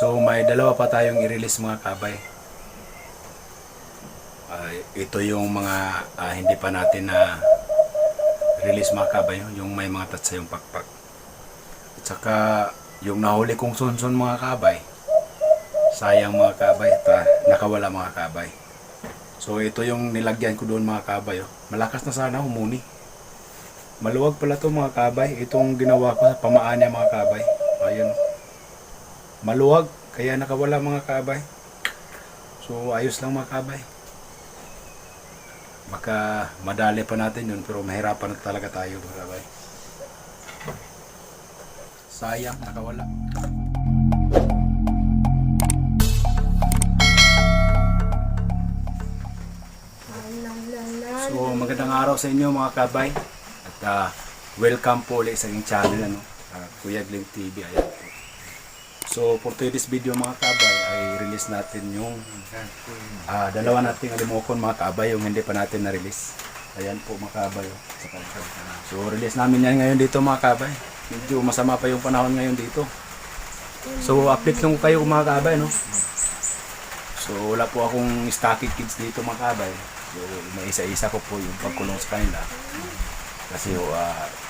So may dalawa pa tayong i-release mga kabay. Ah, ito yung mga ah, hindi pa natin na release mga kabay, yung may mga tatsa yung pakpak. At saka yung nahuli kong sunsun mga kabay, sayang mga kabay, ta, nakawala mga kabay. So ito yung nilagyan ko doon mga kabay. Oh. Malakas na sana humuni. Maluwag pala to mga kabay. Itong ginawa ko sa pamaan mga kabay. Ayun. Maluwag. Kaya nakawala mga kabay. So ayos lang mga kabay. Baka madali pa natin yun pero mahirapan na talaga tayo mga kabay. Sayang nakawala. So magandang araw sa inyo mga kabay at ah, welcome po ulit sa aking channel ano, ah, Kuya Glenn TV ayan po. So for today's video mga kabay ay release natin yung ah, dalawa nating alimokon mga kabay yung hindi pa natin na-release. Ayan po mga kabay. oh. So release namin yan ngayon dito mga kabay. Medyo masama pa yung panahon ngayon dito. So update lang kayo mga kabay no. So wala po akong stocky kids dito mga kabay. So may isa-isa ko po yung pagkulong sa kanila. Kasi uh,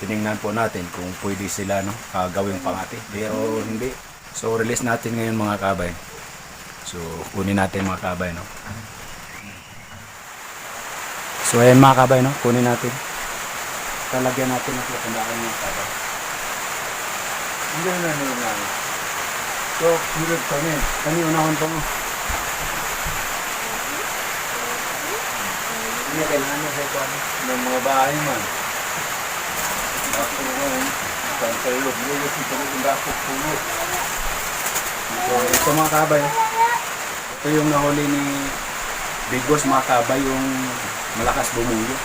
tiningnan po natin kung pwede sila no, uh, gawing pangati. Pero hindi. So release natin ngayon mga kabay. So kunin natin mga kabay no. So ayan mga kabay no, kunin natin. Talagyan natin ng tandaan mga kabay. Hindi na nila. So, hirap kami. Kami unahon po. Hindi kailangan sa ito. Ng mga bahay man. Ako ngayon, pantalog mo yung ito yung dapot puno. So, ito mga kabay. Ito yung nahuli ni Big Boss mga kabay, yung malakas bumuyo.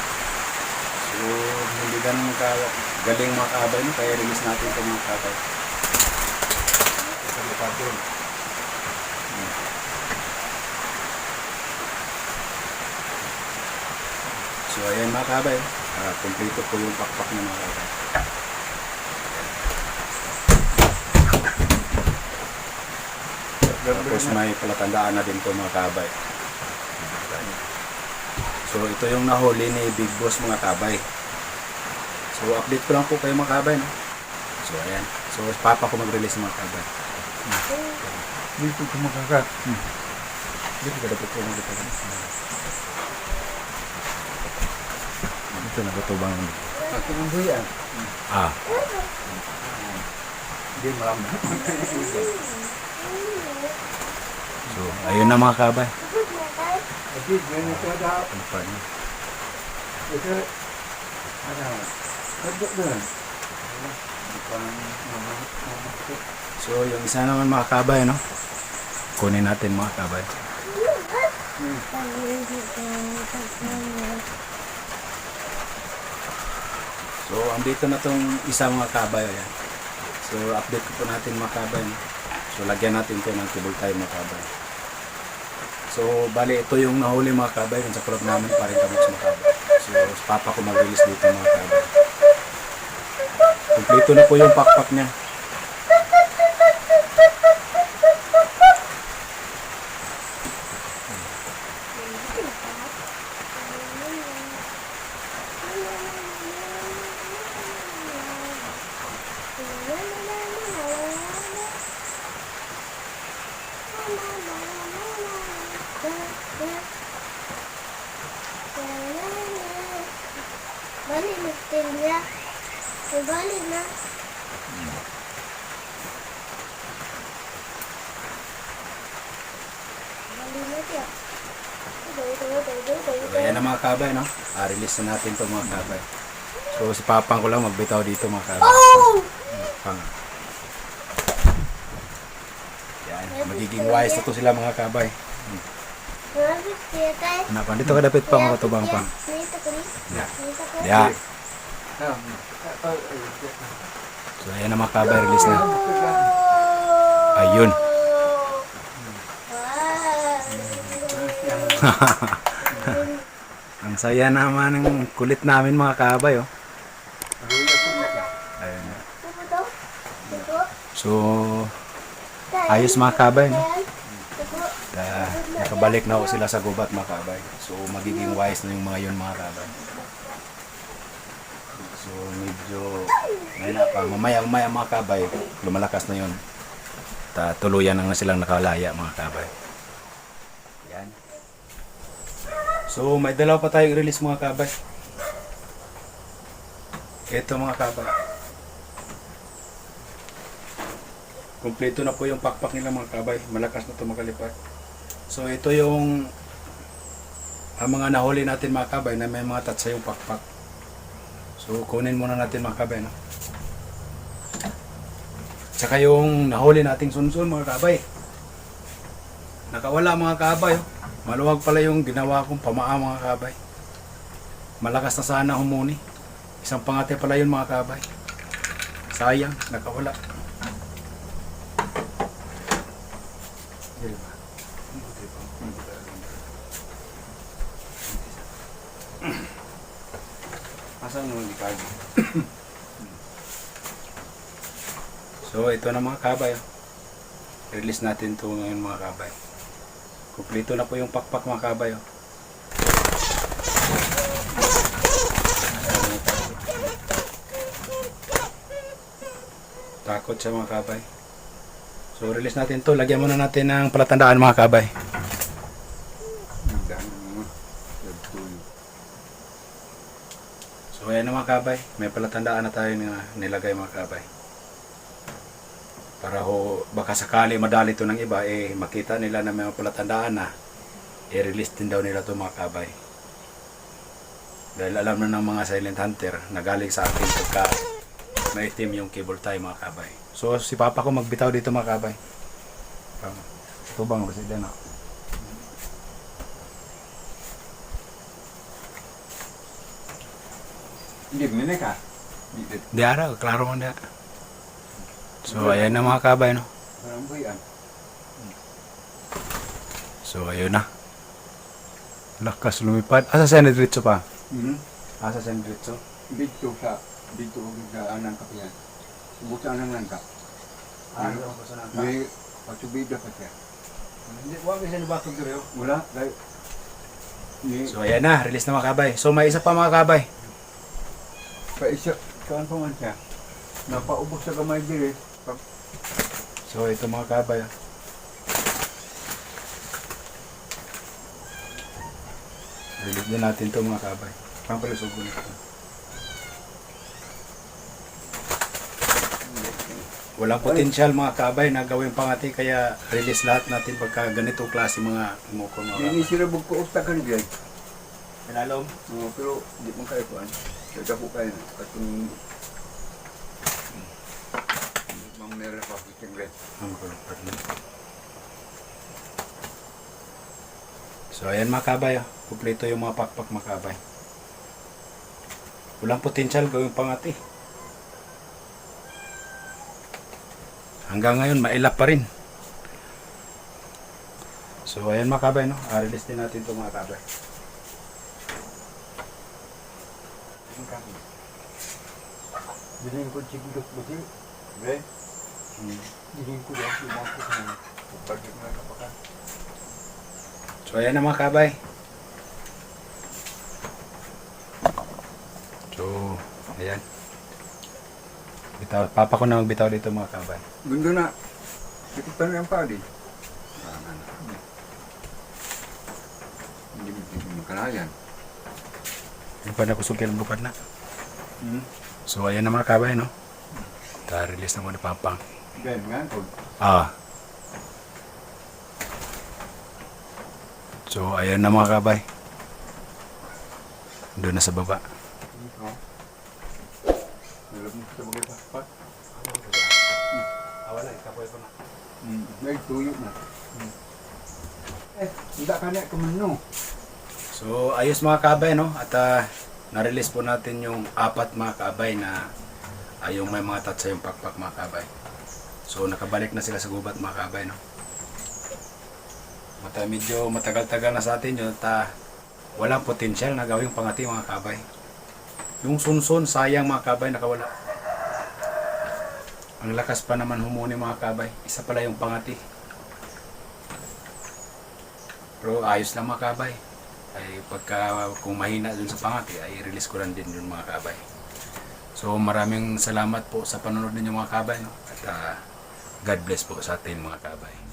So, hindi ganun ka galing mga kabay, no? kaya release natin ito mga kabay. Sa likod doon. So, ayan mga kabay. Uh, kompleto po yung pakpak ng mga kabay. Tapos may palatandaan na din po mga kabay. So ito yung nahuli ni Big Boss mga kabay. So update ko lang po kayo mga kabay. No? So ayan. So papa ko mag-release mga kabay. Dito ko makakat. Dito ka dapat po mag-release. Ito na ba bang... Ako ng buyan. Ah. Hindi marami. So ayun na mga kabay. Ito. Ano? Ito, ano, na. So yung isa naman mga kabay no? Kunin natin mga kabay. So andito na tong isa mga kabay. Ayan. So update ko po natin mga kabay. No? So lagyan natin to ng cable tie mga kabay. So bali ito yung nahuli mga kabay dun sa club namin pa rin kami mga kabay. So papa ko mag-release dito mga kabay. Kompleto na po yung pakpak niya. Balik na. Ayan na mga kabay, no? Ah, release na natin to mga kabay. So, si Papang ko lang magbitaw dito mga kabay. Oh! Pang. Yan, magiging wise na to sila mga kabay. Tayo. Hanapan, dito ka dapit pa mga katubang pang. Nito ko So, ayan na mga kabay, release na. Ayun. Ang saya naman ng kulit namin mga kabay, oh. Ayun. So, ayos mga kabay, no? Ah, nakabalik na ako sila sa gubat mga kabay. So magiging wise na yung mga yun mga kabay. So medyo ngayon pa mamaya mamaya mga kabay lumalakas na yun. Tuluyan na silang nakalaya mga kabay. Yan. So may dalawa pa tayong release mga kabay. Ito mga kabay. Kompleto na po yung pakpak nila mga kabay. Malakas na ito makalipad. So ito yung ang mga nahuli natin mga kabay na may mga tatsa yung pakpak. So kunin muna natin mga kabay. No? Tsaka yung nahuli nating sunsun mga kabay. Nakawala mga kabay. oh. Maluwag pala yung ginawa kong pamaa mga kabay. Malakas na sana humuni. Isang pangate pala yun mga kabay. Sayang, nakawala. Diba? Asan yung Ricardo? so, ito na mga kabay. Release natin to ngayon mga kabay. Kumplito na po yung pakpak mga kabay. oh. Takot siya mga kabay. So, release natin to. Lagyan muna natin ng palatandaan mga kabay. Nagdaan ng mga nagtuyo. So ayan na kabay, may palatandaan na tayo na nilagay mga kabay. Para ho, baka sakali madali to ng iba, eh makita nila na may palatandaan na, i-release din daw nila to mga kabay. Dahil alam na ng mga silent hunter na galing sa akin pagka maitim yung cable tie mga kabay. So si papa ko magbitaw dito mga kabay. Ito bang resident ako? Hindi, minay ka. Hindi, Di araw, klaro man da. So ayan na mga kabay no. buyan. So ayun na. Lakas lumipad. Asa sa diretso pa? Hmm? Asa sa diretso? Dito sa, dito sa anang kapiyan. Subok sa anang langka. Ah, May patubida pa siya. Hindi ko kasi nabakog dire. Wala, dahil ni So ayan na, release na mga kabay. So may isa pa mga kabay. Pa isa, saan pa man siya? Napaubos sa gamay dire. Pag So ito mga kabay. ah. Release din natin to mga kabay. Pampalusog ko nito. Walang potential mga kabay na gawin pangati kaya release lahat natin pagka ganito klase mga mukha mga Hindi kabay. sila magpuusta ka niya. Pinalom? Oo, pero di mo kayo kuhan. Po kayo. Katong Mang meron pa po siyang So ayan mga kabay, oh. kumpleto yung mga pakpak mga kabay. Walang potensyal gawing pangati. Hanggang ngayon mailap pa rin. So ayan mga kabay, no? I-release din natin ito mga kabay. Diling ko sigurot mo siya. Be, Hmm. diling ko yan. Lumako sa mga. Pagpagit na kapakan. So ayan na mga kabay. So, ayan. Bitaw, papa ko na magbitaw dito mga kabay. Gundo na. Dito pa rin ang pali. Hindi mo hindi mo makalayan. Yung pa na kusugil ang lupad na. Hmm? So ayan na mga kabay, no? Ta-release na ko ni Papang. Ben, nga. Kung Ah. So ayan na mga kabay. Doon na sa baba. paspat. Ah, ikapoy ko na. Hmm. May tuyo na. Hmm. Eh, hindi ka na kumano. So ayos mga kabay, no? At ah, na-release po natin yung apat mga kabay na ay yung may mga tatsa yung pakpak mga kabay. So nakabalik na sila sa gubat mga kabay, no? Mata medyo matagal-tagal na sa atin yun at ah, walang potensyal na gawing pangati mga kabay. Yung sunsun, sayang mga kabay, nakawala. Ang lakas pa naman humuni mga kabay. Isa pala yung pangati. Pero ayos lang mga kabay. Ay pagka kung mahina dun sa pangati ay release ko lang din yun mga kabay. So maraming salamat po sa panonood ninyo mga kabay. No? At ah, God bless po sa atin mga kabay.